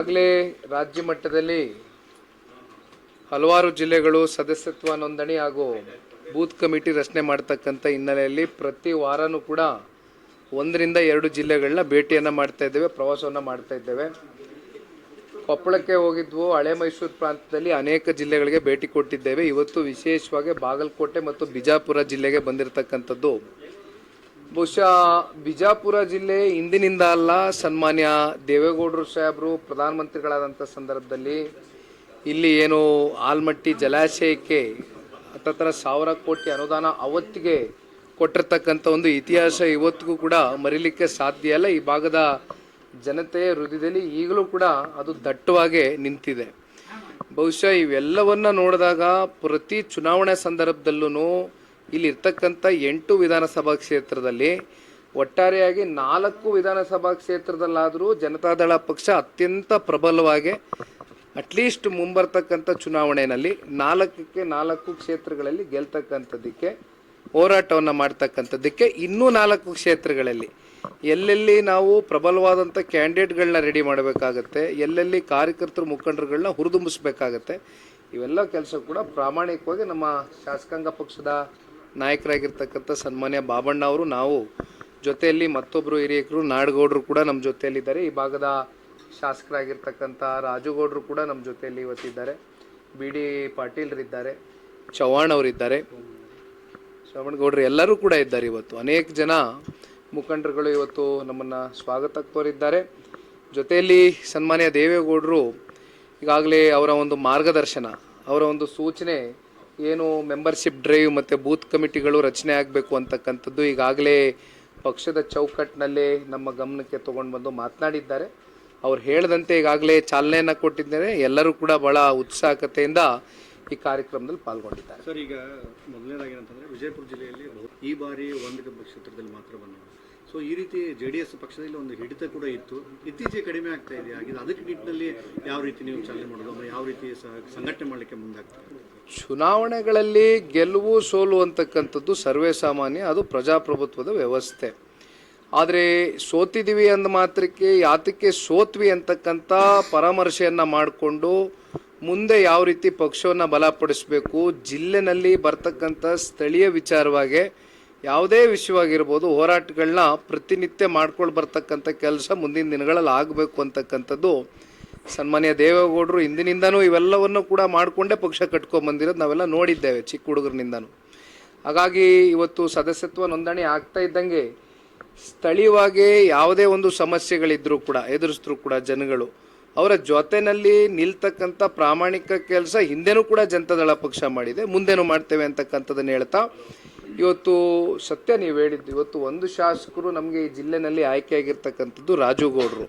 ಈಗಾಗಲೇ ರಾಜ್ಯ ಮಟ್ಟದಲ್ಲಿ ಹಲವಾರು ಜಿಲ್ಲೆಗಳು ಸದಸ್ಯತ್ವ ನೋಂದಣಿ ಹಾಗೂ ಬೂತ್ ಕಮಿಟಿ ರಚನೆ ಮಾಡ್ತಕ್ಕಂಥ ಹಿನ್ನೆಲೆಯಲ್ಲಿ ಪ್ರತಿ ವಾರನೂ ಕೂಡ ಒಂದರಿಂದ ಎರಡು ಜಿಲ್ಲೆಗಳನ್ನ ಭೇಟಿಯನ್ನು ಮಾಡ್ತಾ ಇದ್ದೇವೆ, ಪ್ರವಾಸವನ್ನು ಮಾಡ್ತಾ ಇದ್ದೇವೆ. ಕೊಪ್ಪಳಕ್ಕೆ ಹೋಗಿದ್ವು, ಹಳೆ ಮೈಸೂರು ಪ್ರಾಂತದಲ್ಲಿ ಅನೇಕ ಜಿಲ್ಲೆಗಳಿಗೆ ಭೇಟಿ ಕೊಟ್ಟಿದ್ದೇವೆ. ಇವತ್ತು ವಿಶೇಷವಾಗಿ ಬಾಗಲಕೋಟೆ ಮತ್ತು ಬಿಜಾಪುರ ಜಿಲ್ಲೆಗೆ ಬಂದಿರತಕ್ಕಂಥದ್ದು ಬಹುಶಃ ಬಿಜಾಪುರ ಜಿಲ್ಲೆ ಇಂದಿನಿಂದ ಅಲ್ಲ, ಸನ್ಮಾನ್ಯ ದೇವೇಗೌಡರು ಸಾಹೇಬರು, ಪ್ರಧಾನಮಂತ್ರಿಗಳಾದಂಥ ಸಂದರ್ಭದಲ್ಲಿ ಇಲ್ಲಿ ಏನು ಆಲ್ಮಟ್ಟಿ ಜಲಾಶಯಕ್ಕೆ ಹತ್ತತ್ರ ಸಾವಿರ ಕೋಟಿ ಅನುದಾನ ಅವತ್ತಿಗೆ ಕೊಟ್ಟಿರ್ತಕ್ಕಂಥ ಒಂದು ಇತಿಹಾಸ ಇವತ್ತಿಗೂ ಕೂಡ ಮರಿಲಿಕ್ಕೆ ಸಾಧ್ಯ ಅಲ್ಲ ಈ ಭಾಗದ ಜನತೆಯ ಹೃದಯದಲ್ಲಿ ಈಗಲೂ ಕೂಡ ಅದು ದಟ್ಟವಾಗಿ ನಿಂತಿದೆ. ಬಹುಶಃ ಇವೆಲ್ಲವನ್ನ ನೋಡಿದಾಗ ಪ್ರತಿ ಚುನಾವಣೆ ಸಂದರ್ಭದಲ್ಲೂ ಇಲ್ಲಿ ಇರ್ತಕ್ಕಂಥ ಎಂಟು ವಿಧಾನಸಭಾ ಕ್ಷೇತ್ರದಲ್ಲಿ ಒಟ್ಟಾರೆಯಾಗಿ ನಾಲ್ಕು ವಿಧಾನಸಭಾ ಕ್ಷೇತ್ರದಲ್ಲಾದರೂ ಜನತಾದಳ ಪಕ್ಷ ಅತ್ಯಂತ ಪ್ರಬಲವಾಗಿ ಅಟ್ಲೀಸ್ಟ್ ಮುಂಬರ್ತಕ್ಕಂಥ ಚುನಾವಣೆಯಲ್ಲಿ ನಾಲ್ಕಕ್ಕೆ ನಾಲ್ಕು ಕ್ಷೇತ್ರಗಳಲ್ಲಿ ಗೆಲ್ತಕ್ಕಂಥದ್ದಕ್ಕೆ, ಹೋರಾಟವನ್ನು ಮಾಡ್ತಕ್ಕಂಥದ್ದಕ್ಕೆ ಇನ್ನೂ ನಾಲ್ಕು ಕ್ಷೇತ್ರಗಳಲ್ಲಿ ಎಲ್ಲೆಲ್ಲಿ ನಾವು ಪ್ರಬಲವಾದಂಥ ಕ್ಯಾಂಡಿಡೇಟ್ಗಳನ್ನ ರೆಡಿ ಮಾಡಬೇಕಾಗತ್ತೆ, ಎಲ್ಲೆಲ್ಲಿ ಕಾರ್ಯಕರ್ತರು ಮುಖಂಡರುಗಳನ್ನ ಹುರಿದುಂಬಿಸ್ಬೇಕಾಗತ್ತೆ, ಇವೆಲ್ಲ ಕೆಲಸ ಕೂಡ ಪ್ರಾಮಾಣಿಕವಾಗಿ ನಮ್ಮ ಶಾಸಕಾಂಗ ಪಕ್ಷದ ನಾಯಕರಾಗಿರ್ತಕ್ಕಂಥ ಸನ್ಮಾನ್ಯ ಬಾಬಣ್ಣ ಅವರು, ನಾವು ಜೊತೆಯಲ್ಲಿ ಮತ್ತೊಬ್ಬರು ಹಿರಿಯಕರು ನಾಡಗೌಡರು ಕೂಡ ನಮ್ಮ ಜೊತೆಯಲ್ಲಿದ್ದಾರೆ. ಈ ಭಾಗದ ಶಾಸಕರಾಗಿರ್ತಕ್ಕಂಥ ರಾಜುಗೌಡರು ಕೂಡ ನಮ್ಮ ಜೊತೆಯಲ್ಲಿ ಇವತ್ತಿದ್ದಾರೆ. ಬಿ ಡಿ ಪಾಟೀಲ್ರಿದ್ದಾರೆ ಚವ್ಹಾಣ್ ಅವರಿದ್ದಾರೆ. ಶ್ರವಣಗೌಡರು ಎಲ್ಲರೂ ಕೂಡ ಇದ್ದಾರೆ ಇವತ್ತು. ಅನೇಕ ಜನ ಮುಖಂಡರುಗಳು ಇವತ್ತು ನಮ್ಮನ್ನು ಸ್ವಾಗತ ಕೋರಿದ್ದಾರೆ. ಜೊತೆಯಲ್ಲಿ ಸನ್ಮಾನ್ಯ ದೇವೇಗೌಡರು ಈಗಾಗಲೇ ಅವರ ಒಂದು ಮಾರ್ಗದರ್ಶನ, ಅವರ ಒಂದು ಸೂಚನೆ ಏನು ಮೆಂಬರ್ಶಿಪ್ ಡ್ರೈವ್ ಮತ್ತು ಬೂತ್ ಕಮಿಟಿಗಳು ರಚನೆ ಆಗಬೇಕು ಅಂತಕ್ಕಂಥದ್ದು ಈಗಾಗಲೇ ಪಕ್ಷದ ಚೌಕಟ್ಟಿನಲ್ಲೇ ನಮ್ಮ ಗಮನಕ್ಕೆ ತಗೊಂಡು ಬಂದು ಮಾತನಾಡಿದ್ದಾರೆ. ಅವ್ರು ಹೇಳಿದಂತೆ ಈಗಾಗಲೇ ಚಾಲನೆಯನ್ನು ಕೊಟ್ಟಿದ್ದಾರೆ. ಎಲ್ಲರೂ ಕೂಡ ಬಹಳ ಉತ್ಸಾಹಕತೆಯಿಂದ ಈ ಕಾರ್ಯಕ್ರಮದಲ್ಲಿ ಪಾಲ್ಗೊಂಡಿದ್ದಾರೆ. ಸರ್, ಈಗ ಮೊದಲನೇದಾಗಿ ಏನಂತಂದ್ರೆ ವಿಜಯಪುರ ಜಿಲ್ಲೆಯಲ್ಲಿ ಈ ಬಾರಿ ಒಂದು ಕ್ಷೇತ್ರದಲ್ಲಿ ಮಾತ್ರ ಬಂದಿದೆ. ಸೊ ಈ ರೀತಿ ಜೆ ಡಿ ಎಸ್ ಪಕ್ಷದಲ್ಲಿ ಒಂದು ಹಿಡಿತ ಕೂಡ ಇತ್ತು. ಇತ್ತೀಚೆಗೆ ಕಡಿಮೆ ಆಗ್ತಾ ಇದೆ. ಹಾಗೆ ಅದಕ್ಕೆ ನಿಟ್ಟಿನಲ್ಲಿ ಯಾವ ರೀತಿ ನೀವು ಚಾಲನೆ ಮಾಡೋದು? ಯಾವ ರೀತಿ ಸಂಘಟನೆ ಮಾಡಲಿಕ್ಕೆ ಮುಂದಾಗ್ತದೆ ಚುನಾವಣೆಗಳಲ್ಲಿ ಗೆಲುವು ಸೋಲು ಅಂತಕ್ಕಂಥದ್ದು ಸರ್ವೇ ಸಾಮಾನ್ಯ, ಅದು ಪ್ರಜಾಪ್ರಭುತ್ವದ ವ್ಯವಸ್ಥೆ. ಆದರೆ ಸೋತಿದ್ದೀವಿ ಅಂದ ಮಾತ್ರಕ್ಕೆ ಯಾತಕ್ಕೆ ಸೋತ್ವಿ ಅಂತಕ್ಕಂಥ ಪರಾಮರ್ಶೆಯನ್ನು ಮಾಡಿಕೊಂಡು ಮುಂದೆ ಯಾವ ರೀತಿ ಪಕ್ಷವನ್ನು ಬಲಪಡಿಸಬೇಕು, ಜಿಲ್ಲೆನಲ್ಲಿ ಬರ್ತಕ್ಕಂಥ ಸ್ಥಳೀಯ ವಿಚಾರವಾಗಿ ಯಾವುದೇ ವಿಷಯವಾಗಿರ್ಬೋದು ಹೋರಾಟಗಳನ್ನ ಪ್ರತಿನಿತ್ಯ ಮಾಡ್ಕೊಂಡು ಬರ್ತಕ್ಕಂಥ ಕೆಲಸ ಮುಂದಿನ ದಿನಗಳಲ್ಲಿ ಆಗಬೇಕು ಅಂತಕ್ಕಂಥದ್ದು ಸನ್ಮಾನ್ಯ ದೇವೇಗೌಡರು ಇಂದಿನಿಂದನೂ ಇವೆಲ್ಲವನ್ನು ಕೂಡ ಮಾಡಿಕೊಂಡೇ ಪಕ್ಷ ಕಟ್ಕೊಂಡ್ಬಂದಿರೋದು ನಾವೆಲ್ಲ ನೋಡಿದ್ದೇವೆ ಚಿಕ್ಕ ಹುಡುಗರಿನಿಂದನೂ. ಹಾಗಾಗಿ ಇವತ್ತು ಸದಸ್ಯತ್ವ ನೋಂದಣಿ ಆಗ್ತಾ ಇದ್ದಂಗೆ ಸ್ಥಳೀಯವಾಗಿ ಯಾವುದೇ ಒಂದು ಸಮಸ್ಯೆಗಳಿದ್ರೂ ಕೂಡ, ಎದುರಿಸಿದ್ರು ಕೂಡ ಜನಗಳು ಅವರ ಜೊತೆನಲ್ಲಿ ನಿಲ್ತಕ್ಕಂಥ ಪ್ರಾಮಾಣಿಕ ಕೆಲಸ ಹಿಂದೆನೂ ಕೂಡ ಜನತಾದಳ ಪಕ್ಷ ಮಾಡಿದೆ, ಮುಂದೆನೂ ಮಾಡ್ತೇವೆ ಅಂತಕ್ಕಂಥದ್ದನ್ನು ಹೇಳ್ತಾ ಇವತ್ತು ಸತ್ಯ ನೀವು ಹೇಳಿದ್ದು, ಇವತ್ತು ಒಂದು ಶಾಸಕರು ನಮಗೆ ಈ ಜಿಲ್ಲೆನಲ್ಲಿ ಆಯ್ಕೆಯಾಗಿರ್ತಕ್ಕಂಥದ್ದು ರಾಜುಗೌಡರು.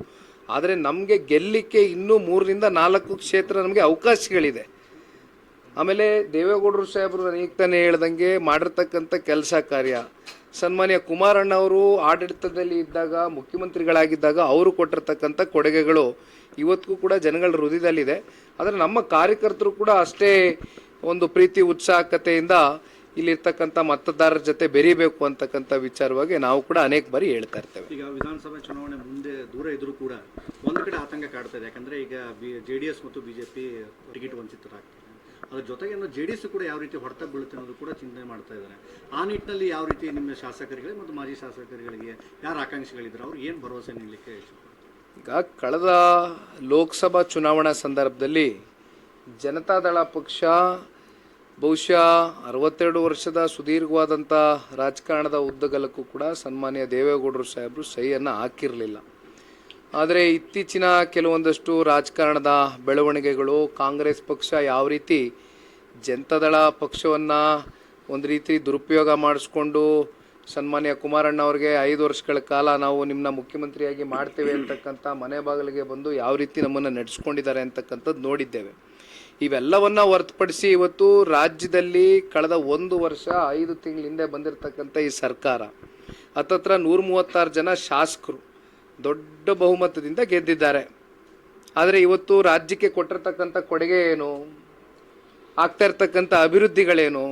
ಆದರೆ ನಮಗೆ ಗೆಲ್ಲಿಕ್ಕೆ ಇನ್ನೂ ಮೂರರಿಂದ ನಾಲ್ಕು ಕ್ಷೇತ್ರ ನಮಗೆ ಅವಕಾಶಗಳಿದೆ. ಆಮೇಲೆ ದೇವೇಗೌಡರು ಸಾಹೇಬರು ಈಗ ತಾನೇ ಹೇಳ್ದಂಗೆ ಮಾಡಿರ್ತಕ್ಕಂಥ ಕೆಲಸ ಕಾರ್ಯ. ಸನ್ಮಾನ್ಯ ಕುಮಾರಣ್ಣ ಅವರು ಆಡಳಿತದಲ್ಲಿ ಇದ್ದಾಗ, ಮುಖ್ಯಮಂತ್ರಿಗಳಾಗಿದ್ದಾಗ ಅವರು ಕೊಟ್ಟಿರ್ತಕ್ಕಂಥ ಕೊಡುಗೆಗಳು ಇವತ್ತಿಗೂ ಕೂಡ ಜನಗಳ ಹೃದಯದಲ್ಲಿದೆ. ಆದರೆ ನಮ್ಮ ಕಾರ್ಯಕರ್ತರು ಕೂಡ ಅಷ್ಟೇ ಒಂದು ಪ್ರೀತಿ, ಉತ್ಸಾಹಕತೆಯಿಂದ ಇಲ್ಲಿರ್ತಕ್ಕಂಥ ಮತದಾರರ ಜೊತೆ ಬೆರೀಬೇಕು ಅಂತಕ್ಕಂಥ ವಿಚಾರವಾಗಿ ನಾವು ಕೂಡ ಅನೇಕ ಬಾರಿ ಹೇಳ್ತಾ ಇರ್ತೇವೆ. ಈಗ ವಿಧಾನಸಭೆ ಚುನಾವಣೆ ಮುಂದೆ ದೂರ ಇದ್ರೂ ಕೂಡ ಒಂದು ಕಡೆ ಆತಂಕ ಕಾಡ್ತಾ ಇದೆ. ಯಾಕಂದ್ರೆ ಈಗ ಜೆ ಡಿ ಎಸ್ ಮತ್ತು ಬಿಜೆಪಿ ಟಿಕೆಟ್ ವಂಚಿತರಾಗ್ತಾರೆ. ಅದ್ರ ಜೊತೆಗೆ ಜೆ ಡಿ ಎಸ್ ಕೂಡ ಯಾವ ರೀತಿ ಹೊಡೆತ ಬೀಳುತ್ತೆ ಅನ್ನೋದು ಕೂಡ ಚಿಂತನೆ ಮಾಡ್ತಾ ಇದ್ದಾರೆ. ಆ ನಿಟ್ಟಿನಲ್ಲಿ ಯಾವ ರೀತಿ ನಿಮ್ಮ ಶಾಸಕರಿಗೆ ಮತ್ತು ಮಾಜಿ ಶಾಸಕರುಗಳಿಗೆ ಯಾರು ಆಕಾಂಕ್ಷಿಗಳಿದ್ದಾರೆ ಅವ್ರಿಗೆ ಏನು ಭರವಸೆ ನೀಡಲಿಕ್ಕೆ ಈಗ ಕಳೆದ ಲೋಕಸಭಾ ಚುನಾವಣಾ ಸಂದರ್ಭದಲ್ಲಿ ಜನತಾದಳ ಪಕ್ಷ ಬಹುಶಃ ಅರವತ್ತೆರಡು ವರ್ಷದ ಸುದೀರ್ಘವಾದಂಥ ರಾಜಕಾರಣದ ಉದ್ದಗಲಕ್ಕೂ ಕೂಡ ಸನ್ಮಾನ್ಯ ದೇವೇಗೌಡರು ಸಾಹೇಬರು ಸಹಿಯನ್ನು ಹಾಕಿರಲಿಲ್ಲ. ಆದರೆ ಇತ್ತೀಚಿನ ಕೆಲವೊಂದಷ್ಟು ರಾಜಕಾರಣದ ಬೆಳವಣಿಗೆಗಳು ಕಾಂಗ್ರೆಸ್ ಪಕ್ಷ ಯಾವ ರೀತಿ ಜನತಾದಳ ಪಕ್ಷವನ್ನು ಒಂದು ರೀತಿ ದುರುಪಯೋಗ ಮಾಡಿಸ್ಕೊಂಡು ಸನ್ಮಾನ್ಯ ಕುಮಾರಣ್ಣ ಅವ್ರಿಗೆ ಐದು ವರ್ಷಗಳ ಕಾಲ ನಾವು ನಿಮ್ಮನ್ನ ಮುಖ್ಯಮಂತ್ರಿಯಾಗಿ ಮಾಡ್ತೇವೆ ಅಂತಕ್ಕಂಥ ಮನೆ ಬಾಗಿಲಿಗೆ ಬಂದು ಯಾವ ರೀತಿ ನಮ್ಮನ್ನು ನಡೆಸ್ಕೊಂಡಿದ್ದಾರೆ ಅಂತಕ್ಕಂಥದ್ದು ನೋಡಿದ್ದೇವೆ. ಇವೆಲ್ಲವನ್ನ ಹೊರತುಪಡಿಸಿ ಇವತ್ತು ರಾಜ್ಯದಲ್ಲಿ ಕಳೆದ ಒಂದು ವರ್ಷ ಐದು ತಿಂಗಳ ಹಿಂದೆ ಬಂದಿರತಕ್ಕಂಥ ಈ ಸರ್ಕಾರ. ಹತ್ತತ್ರ ನೂರ ಮೂವತ್ತಾರು ಜನ ಶಾಸಕರು ದೊಡ್ಡ ಬಹುಮತದಿಂದ ಗೆದ್ದಿದ್ದಾರೆ. ಆದರೆ ಇವತ್ತು ರಾಜ್ಯಕ್ಕೆ ಕೊಟ್ಟಿರ್ತಕ್ಕಂಥ ಕೊಡುಗೆ ಏನು? ಆಗ್ತಾ ಇರ್ತಕ್ಕಂಥ ಅಭಿವೃದ್ಧಿಗಳೇನು?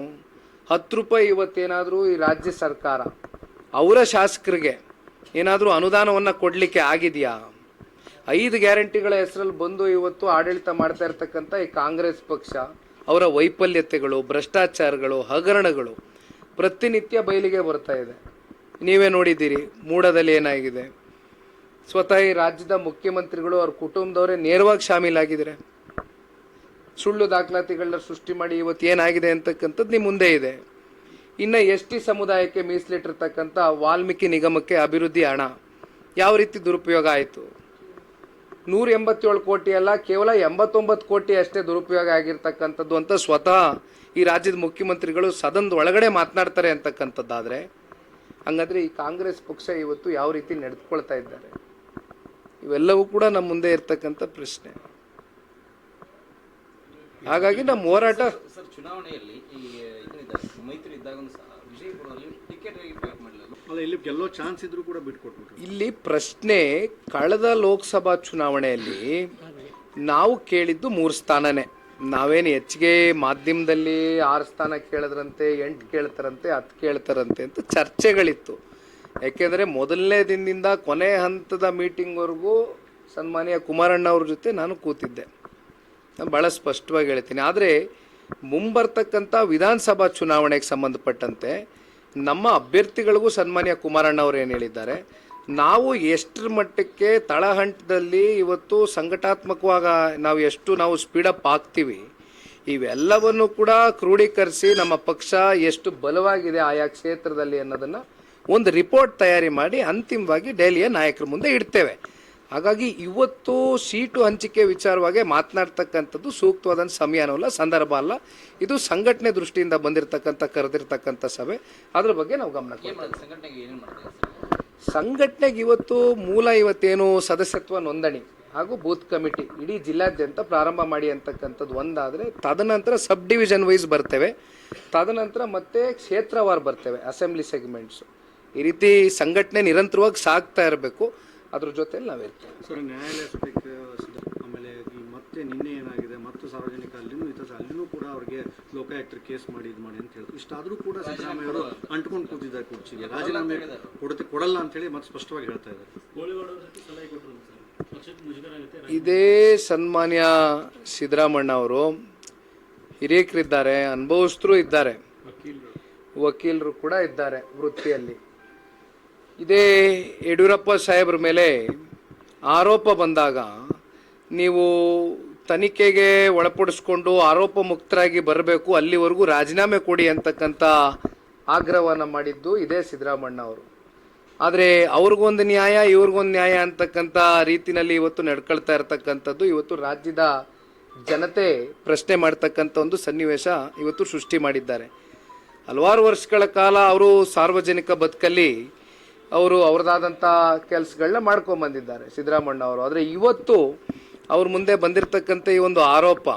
ಹತ್ತು ರೂಪಾಯಿ ಇವತ್ತೇನಾದರೂ ಈ ರಾಜ್ಯ ಸರ್ಕಾರ ಅವರ ಶಾಸಕರಿಗೆ ಏನಾದರೂ ಅನುದಾನವನ್ನು ಕೊಡಲಿಕ್ಕೆ ಆಗಿದೆಯಾ? ಐದು ಗ್ಯಾರಂಟಿಗಳ ಹೆಸರಲ್ಲಿ ಬಂದು ಇವತ್ತು ಆಡಳಿತ ಮಾಡ್ತಾ ಇರ್ತಕ್ಕಂಥ ಈ ಕಾಂಗ್ರೆಸ್ ಪಕ್ಷ, ಅವರ ವೈಫಲ್ಯತೆಗಳು, ಭ್ರಷ್ಟಾಚಾರಗಳು, ಹಗರಣಗಳು ಪ್ರತಿನಿತ್ಯ ಬಯಲಿಗೆ ಬರ್ತಾ ಇದೆ. ನೀವೇ ನೋಡಿದ್ದೀರಿ, ಮೂಡದಲ್ಲಿ ಏನಾಗಿದೆ. ಸ್ವತಃ ಈ ರಾಜ್ಯದ ಮುಖ್ಯಮಂತ್ರಿಗಳು ಅವ್ರ ಕುಟುಂಬದವರೇ ನೇರವಾಗಿ ಶಾಮೀಲಾಗಿದ್ದಾರೆ. ಸುಳ್ಳು ದಾಖಲಾತಿಗಳನ್ನ ಸೃಷ್ಟಿ ಮಾಡಿ ಇವತ್ತು ಏನಾಗಿದೆ ಅಂತಕ್ಕಂಥದ್ದು ನಿಮ್ಮ ಮುಂದೆ ಇದೆ. ಇನ್ನು ಎಸ್ ಟಿ ಸಮುದಾಯಕ್ಕೆ ಮೀಸಲಿಟ್ಟಿರ್ತಕ್ಕಂಥ ವಾಲ್ಮೀಕಿ ನಿಗಮಕ್ಕೆ ಅಭಿವೃದ್ಧಿ ಹಣ. ಯಾವ ರೀತಿ ದುರುಪಯೋಗ ಆಯಿತು? ನೂರ ಎಂಬತ್ತೇಳು ಕೋಟಿ ಅಲ್ಲ, ಕೇವಲ ಎಂಬತ್ತೊಂಬತ್ತು ಕೋಟಿ ಅಷ್ಟೇ ದುರುಪಯೋಗ ಆಗಿರ್ತಕ್ಕಂಥದ್ದು ಅಂತ ಸ್ವತಃ ಈ ರಾಜ್ಯದ ಮುಖ್ಯಮಂತ್ರಿಗಳು ಸದನದ ಒಳಗಡೆ ಮಾತನಾಡ್ತಾರೆ ಅಂತಕ್ಕಂಥದ್ದಾದರೆ, ಹಾಗಾದ್ರೆ ಈ ಕಾಂಗ್ರೆಸ್ ಪಕ್ಷ ಇವತ್ತು ಯಾವ ರೀತಿ ನಡೆದುಕೊಳ್ತಾ ಇದ್ದಾರೆ? ಇವೆಲ್ಲವೂ ಕೂಡ ನಮ್ಮ ಮುಂದೆ ಇರ್ತಕ್ಕಂಥ ಪ್ರಶ್ನೆ. ಹಾಗಾಗಿ ನಮ್ಮ ಹೋರಾಟ ಚುನಾವಣೆಯಲ್ಲಿ ಮೈತ್ರಿ ಇದ್ದಾಗ ಇಲ್ಲಿ ಗೆಲ್ಲೋ ಚಾನ್ಸ್ ಇದ್ರೂ ಕೂಡ ಇಲ್ಲಿ ಪ್ರಶ್ನೆ, ಕಳೆದ ಲೋಕಸಭಾ ಚುನಾವಣೆಯಲ್ಲಿ ನಾವು ಕೇಳಿದ್ದು ಮೂರು ಸ್ಥಾನನೇ. ನಾವೇನು ಹೆಚ್ಚಿಗೆ ಮಾಧ್ಯಮದಲ್ಲಿ ಆರು ಸ್ಥಾನ ಕೇಳಿದ್ರಂತೆ, ಎಂಟು ಕೇಳ್ತಾರಂತೆ, ಹತ್ತು ಕೇಳ್ತಾರಂತೆ ಅಂತ ಚರ್ಚೆಗಳಿತ್ತು. ಯಾಕೆಂದರೆ ಮೊದಲನೇ ದಿನದಿಂದ ಕೊನೆ ಹಂತದ ಮೀಟಿಂಗ್ವರೆಗೂ ಸನ್ಮಾನ್ಯ ಕುಮಾರಣ್ಣ ಅವ್ರ ಜೊತೆ ನಾನು ಕೂತಿದ್ದೆ. ನಾನು ಭಾಳ ಸ್ಪಷ್ಟವಾಗಿ ಹೇಳ್ತೀನಿ. ಆದರೆ ಮುಂಬರ್ತಕ್ಕಂಥ ವಿಧಾನಸಭಾ ಚುನಾವಣೆಗೆ ಸಂಬಂಧಪಟ್ಟಂತೆ ನಮ್ಮ ಅಭ್ಯರ್ಥಿಗಳಿಗೂ ಸನ್ಮಾನ್ಯ ಕುಮಾರಣ್ಣ ಅವರು ಏನು ಹೇಳಿದ್ದಾರೆ, ನಾವು ಎಷ್ಟರ ಮಟ್ಟಕ್ಕೆ ತಳಹಂತದಲ್ಲಿ ಇವತ್ತು ಸಂಘಟಾತ್ಮಕವಾಗ ನಾವು ಎಷ್ಟು ನಾವು ಸ್ಪೀಡಪ್ ಆಗ್ತೀವಿ, ಇವೆಲ್ಲವನ್ನು ಕೂಡ ಕ್ರೋಢೀಕರಿಸಿ ನಮ್ಮ ಪಕ್ಷ ಎಷ್ಟು ಬಲವಾಗಿದೆ ಆಯಾ ಕ್ಷೇತ್ರದಲ್ಲಿ ಅನ್ನೋದನ್ನು ಒಂದು ರಿಪೋರ್ಟ್ ತಯಾರಿ ಮಾಡಿ ಅಂತಿಮವಾಗಿ ದೆಹಲಿಯ ನಾಯಕರ ಮುಂದೆ ಇಡ್ತೇವೆ. ಹಾಗಾಗಿ ಇವತ್ತು ಸೀಟು ಹಂಚಿಕೆ ವಿಚಾರವಾಗಿ ಮಾತನಾಡ್ತಕ್ಕಂಥದ್ದು ಸೂಕ್ತವಾದ ಸಮಯನೂ ಅಲ್ಲ ಸಂದರ್ಭ ಅಲ್ಲ. ಇದು ಸಂಘಟನೆ ದೃಷ್ಟಿಯಿಂದ ಬಂದಿರತಕ್ಕಂಥ ಕರೆದಿರ್ತಕ್ಕಂಥ ಸಭೆ. ಅದ್ರ ಬಗ್ಗೆ ನಾವು ಗಮನ ಸಂಘಟನೆಗೆ ಇವತ್ತು ಮೂಲ ಇವತ್ತೇನು ಸದಸ್ಯತ್ವ ನೋಂದಣಿ ಹಾಗೂ ಬೂತ್ ಕಮಿಟಿ ಇಡೀ ಜಿಲ್ಲಾದ್ಯಂತ ಪ್ರಾರಂಭ ಮಾಡಿ ಅಂತಕ್ಕಂಥದ್ದು ಒಂದಾದರೆ ತದನಂತರ ಸಬ್ ಡಿವಿಷನ್ ವೈಸ್ ಬರ್ತೇವೆ. ತದನಂತರ ಮತ್ತೆ ಕ್ಷೇತ್ರವಾರು ಬರ್ತೇವೆ ಅಸೆಂಬ್ಲಿ ಸೆಗ್ಮೆಂಟ್ಸು. ಈ ರೀತಿ ಸಂಘಟನೆ ನಿರಂತರವಾಗಿ ಸಾಗ್ತಾ ಇರಬೇಕು. ಅದ್ರ ಜೊತೆಲಿ ನಾವಿರ್ತೇವೆ ಸರ್ ನ್ಯಾಯಾಲಯ ಸಿದ್ಧ- ಆಮೇಲೆ ಈ ಮತ್ತೆ ನಿನ್ನೆ ಏನಾಗಿದೆ ಮತ್ತು ಸಾರ್ವಜನಿಕ ಅಲ್ಲಿನೂ ಇತಿಹಾಸ ಅಲ್ಲಿನೂ ಕೂಡ ಅವ್ರಿಗೆ ಲೋಕಾಯುಕ್ತರು ಕೇಸ್ ಮಾಡಿ ಇದು ಮಾಡಿ ಅಂತ ಹೇಳಿದ್ರು ಇಷ್ಟಾದರೂ ಕೂಡ ಸಿದ್ದರಾಮಯ್ಯ ಅವರು ಅಂಟ್ಕೊಂಡು ಕೂತಿದ್ದಾರೆ ಕುರ್ಚಿಗೆ ರಾಜೀನಾಮೆ ಕೊಡುತ್ತೆ ಕೊಡಲ್ಲ ಅಂತೇಳಿ ಮತ್ತೆ ಸ್ಪಷ್ಟವಾಗಿ ಹೇಳ್ತಾ ಇದ್ದಾರೆ. ಇದೇ ಸನ್ಮಾನ್ಯ ಸಿದ್ದರಾಮಣ್ಣ ಅವರು ಹಿರಿಯಕರಿದ್ದಾರೆ ಅನುಭವಸ್ಥರು ಇದ್ದಾರೆ. ವಕೀಲರು ಕೂಡ ಇದ್ದಾರೆ ವೃತ್ತಿಯಲ್ಲಿ. ಇದೇ ಯಡಿಯೂರಪ್ಪ ಸಾಹೇಬ್ರ ಮೇಲೆ ಆರೋಪ ಬಂದಾಗ ನೀವು ತನಿಖೆಗೆ ಒಳಪಡಿಸ್ಕೊಂಡು ಆರೋಪ ಮುಕ್ತರಾಗಿ ಬರಬೇಕು, ಅಲ್ಲಿವರೆಗೂ ರಾಜೀನಾಮೆ ಕೊಡಿ ಅಂತಕ್ಕಂಥ ಆಗ್ರಹವನ್ನು ಮಾಡಿದ್ದು ಇದೇ ಸಿದ್ದರಾಮಣ್ಣ ಅವರು. ಆದರೆ ಅವ್ರಿಗೊಂದು ನ್ಯಾಯ, ಇವ್ರಿಗೊಂದು ನ್ಯಾಯ ಅಂತಕ್ಕಂಥ ರೀತಿನಲ್ಲಿ ಇವತ್ತು ನಡ್ಕೊಳ್ತಾ ಇರತಕ್ಕಂಥದ್ದು, ಇವತ್ತು ರಾಜ್ಯದ ಜನತೆ ಪ್ರಶ್ನೆ ಮಾಡ್ತಕ್ಕಂಥ ಒಂದು ಸನ್ನಿವೇಶ ಇವತ್ತು ಸೃಷ್ಟಿ ಮಾಡಿದ್ದಾರೆ. ಹಲವಾರು ವರ್ಷಗಳ ಕಾಲ ಅವರು ಸಾರ್ವಜನಿಕ ಬದುಕಲ್ಲಿ ಅವರು ಅವ್ರದ್ದಾದಂಥ ಕೆಲಸಗಳನ್ನ ಮಾಡ್ಕೊಂಬಂದಿದ್ದಾರೆ ಸಿದ್ದರಾಮಣ್ಣ ಅವರು ಆದರೆ ಇವತ್ತು ಅವ್ರ ಮುಂದೆ ಬಂದಿರತಕ್ಕಂಥ ಈ ಒಂದು ಆರೋಪ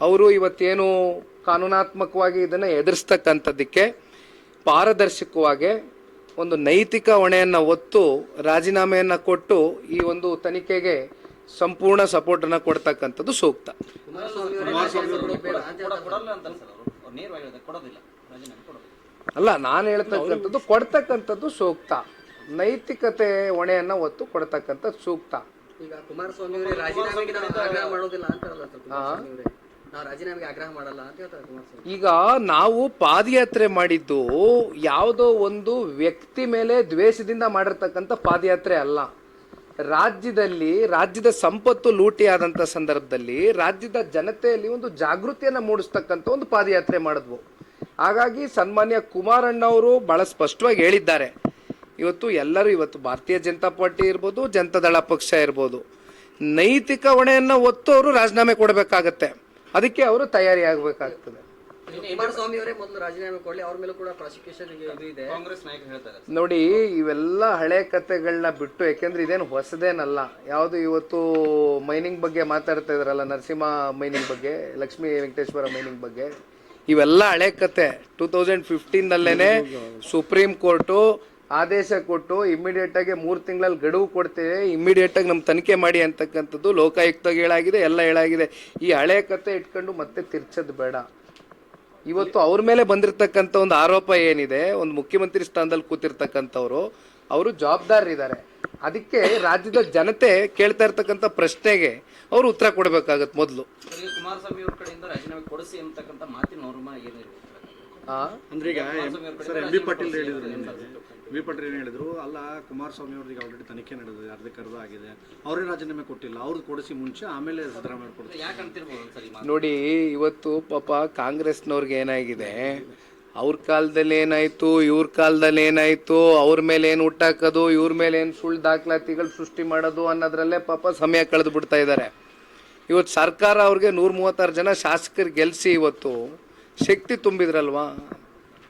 ಅವರು ಇವತ್ತೇನು ಕಾನೂನಾತ್ಮಕವಾಗಿ ಇದನ್ನು ಎದುರಿಸ್ತಕ್ಕಂಥದ್ದಕ್ಕೆ ಪಾರದರ್ಶಕವಾಗಿ ಒಂದು ನೈತಿಕ ಹೊಣೆಯನ್ನು ಒತ್ತು ರಾಜೀನಾಮೆಯನ್ನು ಕೊಟ್ಟು ಈ ಒಂದು ತನಿಖೆಗೆ ಸಂಪೂರ್ಣ ಸಪೋರ್ಟನ್ನು ಕೊಡ್ತಕ್ಕಂಥದ್ದು ಸೂಕ್ತ. ಅಲ್ಲ ನಾನು ಹೇಳ್ತಕ್ಕಂಥದ್ದು ಕೊಡ್ತಕ್ಕಂಥದ್ದು ಸೂಕ್ತ. ನೈತಿಕತೆ ಹೊಣೆಯನ್ನ ಒತ್ತು ಕೊಡ್ತಕ್ಕಂಥದ್ದು ಸೂಕ್ತ. ಈಗ ಕುಮಾರಸ್ವಾಮಿ ಅವರೇ ರಾಜೀನಾಮೆಗೆ ನಾವು ಆಗ್ರಹ ಮಾಡೋದಿಲ್ಲ ಅಂತ ಹೇಳಲ್ಲ ಸರ್ ಕುಮಾರಸ್ವಾಮಿ ಅವರೇ ನಾವು ರಾಜೀನಾಮೆಗೆ ಆಗ್ರಹ ಮಾಡಲ್ಲ ಅಂತ ಹೇಳ್ತಾರೆ ಕುಮಾರಸ್ವಾಮಿ. ಈಗ ನಾವು ಪಾದಯಾತ್ರೆ ಮಾಡಿದ್ದು ಯಾವುದೋ ಒಂದು ವ್ಯಕ್ತಿ ಮೇಲೆ ದ್ವೇಷದಿಂದ ಮಾಡಿರ್ತಕ್ಕಂಥ ಪಾದಯಾತ್ರೆ ಅಲ್ಲ. ರಾಜ್ಯದಲ್ಲಿ ರಾಜ್ಯದ ಸಂಪತ್ತು ಲೂಟಿ ಆದಂಥ ಸಂದರ್ಭದಲ್ಲಿ ರಾಜ್ಯದ ಜನತೆಯಲ್ಲಿ ಒಂದು ಜಾಗೃತಿಯನ್ನು ಮೂಡಿಸ್ತಕ್ಕಂಥ ಒಂದು ಪಾದಯಾತ್ರೆ ಮಾಡಿದ್ವು. ಹಾಗಾಗಿ ಸನ್ಮಾನ್ಯ ಕುಮಾರಣ್ಣ ಅವರು ಬಹಳ ಸ್ಪಷ್ಟವಾಗಿ ಹೇಳಿದ್ದಾರೆ. ಇವತ್ತು ಎಲ್ಲರೂ ಇವತ್ತು ಭಾರತೀಯ ಜನತಾ ಪಾರ್ಟಿ ಇರ್ಬೋದು ಜನತಾದಳ ಪಕ್ಷ ಇರ್ಬೋದು ನೈತಿಕ ಹೊಣೆಯನ್ನು ಒತ್ತು ಅವರು ರಾಜೀನಾಮೆ ಕೊಡಬೇಕಾಗತ್ತೆ. ಅದಕ್ಕೆ ಅವರು ತಯಾರಿ ಆಗಬೇಕಾಗ್ತದೆ ಕುಮಾರಸ್ವಾಮಿ ಮೊದಲು ರಾಜೀನಾಮೆ ಕೊಡ್ಲಿ ಅವ್ರ ಮೇಲೂ ಕೂಡ ಪ್ರಾಸಿಕ್ಯೂಷನ್ ಇದೆ ಕಾಂಗ್ರೆಸ್ ನಾಯಕರು ಹೇಳ್ತಾರೆ. ನೋಡಿ ಇವೆಲ್ಲ ಹಳೆ ಕಥೆಗಳನ್ನ ಬಿಟ್ಟು ಯಾಕೆಂದ್ರೆ ಇದೇನು ಹೊಸದೇನಲ್ಲ. ಯಾವುದು ಇವತ್ತು ಮೈನಿಂಗ್ ಬಗ್ಗೆ ಮಾತಾಡ್ತಾ ಇದ್ರಲ್ಲ ನರಸಿಂಹ ಮೈನಿಂಗ್ ಬಗ್ಗೆ ಲಕ್ಷ್ಮೀ ವೆಂಕಟೇಶ್ವರ ಮೈನಿಂಗ್ ಬಗ್ಗೆ. ಇವೆಲ್ಲ ಹಳೆ ಕತೆ. ಟೂ ತೌಸಂಡ್ ಫಿಫ್ಟೀನಲ್ಲೇನೆ ಸುಪ್ರೀಂ ಕೋರ್ಟು ಆದೇಶ ಕೊಟ್ಟು ಇಮ್ಮಿಡಿಯೇಟ್ ಆಗಿ ಮೂರು ತಿಂಗಳಲ್ಲಿ ಗಡುವು ಕೊಡ್ತೇವೆ ಇಮ್ಮಿಡಿಯೇಟ್ ಆಗಿ ನಮ್ಮ ತನಿಖೆ ಮಾಡಿ ಅಂತಕ್ಕಂಥದ್ದು ಲೋಕಾಯುಕ್ತಾಗಿ ಹೇಳಾಗಿದೆ ಎಲ್ಲ ಹೇಳಾಗಿದೆ ಈ ಹಳೆ ಕತೆ ಇಟ್ಕೊಂಡು ಮತ್ತೆ ತಿರ್ಚೋದು ಬೇಡ. ಇವತ್ತು ಅವ್ರ ಮೇಲೆ ಬಂದಿರತಕ್ಕಂಥ ಒಂದು ಆರೋಪ ಏನಿದೆ ಒಂದು ಮುಖ್ಯಮಂತ್ರಿ ಸ್ಥಾನದಲ್ಲಿ ಕೂತಿರ್ತಕ್ಕಂಥವ್ರು ಅವರು ಜವಾಬ್ದಾರರಿದ್ದಾರೆ. ಅದಕ್ಕೆ ರಾಜ್ಯದ ಜನತೆ ಕೇಳ್ತಾ ಇರ್ತಕ್ಕಂಥ ಪ್ರಶ್ನೆಗೆ ಅವರು ಉತ್ತರ ಕೊಡಬೇಕಾಗತ್ತೆ ಮೊದಲು. ಕುಮಾರಸ್ವಾಮಿ ಅವ್ರ ಕಡೆಯಿಂದ ರಾಜೀನಾಮೆ ಕೊಡಿಸಿ ಅಂತಕ್ಕಂಥ ಮಾತಿನ ನೋರ್ಮ ಏನಿರುತ್ತೆ ಆ? ಅಂದ್ರೆ ಈಗ ಸರ್ ಎಂ ಬಿ ಪಾಟೀಲ್ ಹೇಳಿದ್ರು ಎಂ ಬಿ ಪಾಟೀಲ್ ಏನು ಹೇಳಿದ್ರು? ಅಲ್ಲ ಕುಮಾರಸ್ವಾಮಿ ಅವ್ರಿಗೆ ಆಲ್ರೆಡಿ ತನಿಖೆ ನಡೆದಿದೆ ಅರ್ಧಕ್ಕರ್ಧ ಆಗಿದೆ. ಅವರೇ ರಾಜೀನಾಮೆ ಕೊಟ್ಟಿಲ್ಲ ಅವ್ರದ್ದು ಕೊಡಿಸಿ ಮುಂಚೆ ಆಮೇಲೆ ಸಿದ್ದರಾಮಯ್ಯ ಕೊಡ್ತಾರೆ. ನೋಡಿ ಇವತ್ತು ಪಾಪ ಕಾಂಗ್ರೆಸ್ನವ್ರಿಗೆ ಏನಾಗಿದೆ? ಅವ್ರ ಕಾಲದಲ್ಲಿ ಏನಾಯ್ತು, ಇವ್ರ ಕಾಲದಲ್ಲಿ ಏನಾಯ್ತು, ಅವ್ರ ಮೇಲೆ ಏನು ಹುಟ್ಟಾಕೋದು ಇವ್ರ ಮೇಲೆ ಏನು ಸುಳ್ಳು ದಾಖಲಾತಿಗಳು ಸೃಷ್ಟಿ ಮಾಡೋದು ಅನ್ನೋದ್ರಲ್ಲೇ ಪಾಪ ಸಮಯ ಕಳೆದು ಬಿಡ್ತಾ ಇದ್ದಾರೆ ಇವತ್ತು ಸರ್ಕಾರ ಅವ್ರಿಗೆ ನೂರ ಮೂವತ್ತಾರು ಜನ ಶಾಸಕರು ಗೆಲ್ಸಿ ಇವತ್ತು ಶಕ್ತಿ ತುಂಬಿದ್ರಲ್ವಾ?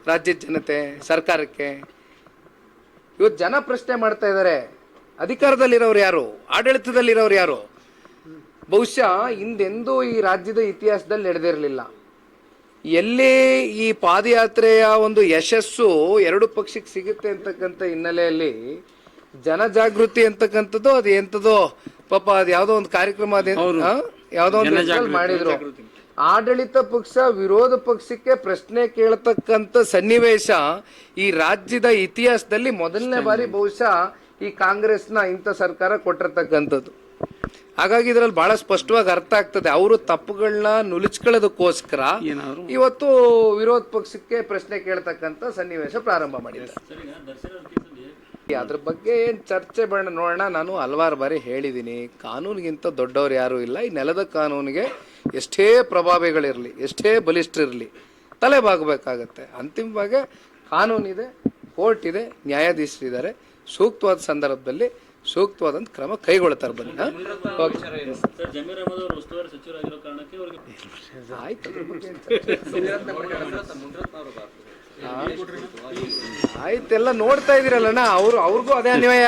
ರಾಜ್ಯದ ಜನತೆ, ಸರ್ಕಾರಕ್ಕೆ. ಇವತ್ತು ಜನ ಪ್ರಶ್ನೆ ಮಾಡ್ತಾ ಇದ್ದಾರೆ ಅಧಿಕಾರದಲ್ಲಿರೋರು ಯಾರು? ಆಡಳಿತದಲ್ಲಿರೋರು ಯಾರು? ಬಹುಶಃ ಹಿಂದೆಂದೂ ಈ ರಾಜ್ಯದ ಇತಿಹಾಸದಲ್ಲಿ ನಡೆದಿರಲಿಲ್ಲ. ಎಲ್ಲಿ ಈ ಪಾದಯಾತ್ರೆಯ ಒಂದು ಯಶಸ್ಸು ಎರಡು ಪಕ್ಷಕ್ಕೆ ಸಿಗುತ್ತೆ ಅಂತಕ್ಕಂಥ ಹಿನ್ನೆಲೆಯಲ್ಲಿ ಜನಜಾಗೃತಿ ಅಂತಕ್ಕಂಥದ್ದು ಅದು ಎಂಥದೋ ಪಾಪ ಅದು ಯಾವುದೋ ಒಂದು ಕಾರ್ಯಕ್ರಮ ಅದೇ ಯಾವುದೋ ಒಂದು ಮಾಡಿದ್ರು. ಆಡಳಿತ ಪಕ್ಷ ವಿರೋಧ ಪಕ್ಷಕ್ಕೆ ಪ್ರಶ್ನೆ ಕೇಳತಕ್ಕಂಥ ಸನ್ನಿವೇಶ ಈ ರಾಜ್ಯದ ಇತಿಹಾಸದಲ್ಲಿ ಮೊದಲನೇ ಬಾರಿ ಬಹುಶಃ ಈ ಕಾಂಗ್ರೆಸ್ನ ಇಂಥ ಸರ್ಕಾರ ಕೊಟ್ಟಿರ್ತಕ್ಕಂಥದ್ದು. ಹಾಗಾಗಿ ಇದರಲ್ಲಿ ಬಹಳ ಸ್ಪಷ್ಟವಾಗಿ ಅರ್ಥ ಆಗ್ತದೆ. ಅವರು ತಪ್ಪುಗಳನ್ನ ನುಲಿಚ್ಕೊಳ್ಳೋದಕ್ಕೋಸ್ಕರ ಇವತ್ತು ವಿರೋಧ ಪಕ್ಷಕ್ಕೆ ಪ್ರಶ್ನೆ ಕೇಳ್ತಕ್ಕಂಥ ಸನ್ನಿವೇಶ ಪ್ರಾರಂಭ ಮಾಡಿದ್ದಾರೆ ಅದ್ರ ಬಗ್ಗೆ ಏನ್ ಚರ್ಚೆ ಬಣ್ಣ ನೋಡೋಣ. ನಾನು ಹಲವಾರು ಬಾರಿ ಹೇಳಿದ್ದೀನಿ ಕಾನೂನಿಗಿಂತ ದೊಡ್ಡವ್ರು ಯಾರೂ ಇಲ್ಲ. ಈ ನೆಲದ ಕಾನೂನಿಗೆ ಎಷ್ಟೇ ಪ್ರಭಾವಿಗಳಿರಲಿ ಎಷ್ಟೇ ಬಲಿಷ್ಠರಿರಲಿ ತಲೆ ಬಾಗಬೇಕಾಗತ್ತೆ. ಅಂತಿಮವಾಗಿ ಕಾನೂನಿದೆ ಕೋರ್ಟ್ ಇದೆ ನ್ಯಾಯಾಧೀಶರಿದ್ದಾರೆ. ಸೂಕ್ತವಾದ ಸಂದರ್ಭದಲ್ಲಿ ಸೂಕ್ತವಾದಂಥ ಕ್ರಮ ಕೈಗೊಳ್ತಾರೆ ಬನ್ನಿ ಆಯ್ತು ಆಯ್ತೆಲ್ಲ ನೋಡ್ತಾ ಇದೀರಲ್ಲಣ್ಣ ಅವ್ರು ಅವ್ರಿಗೂ ಅದೇ ಅನ್ವಯ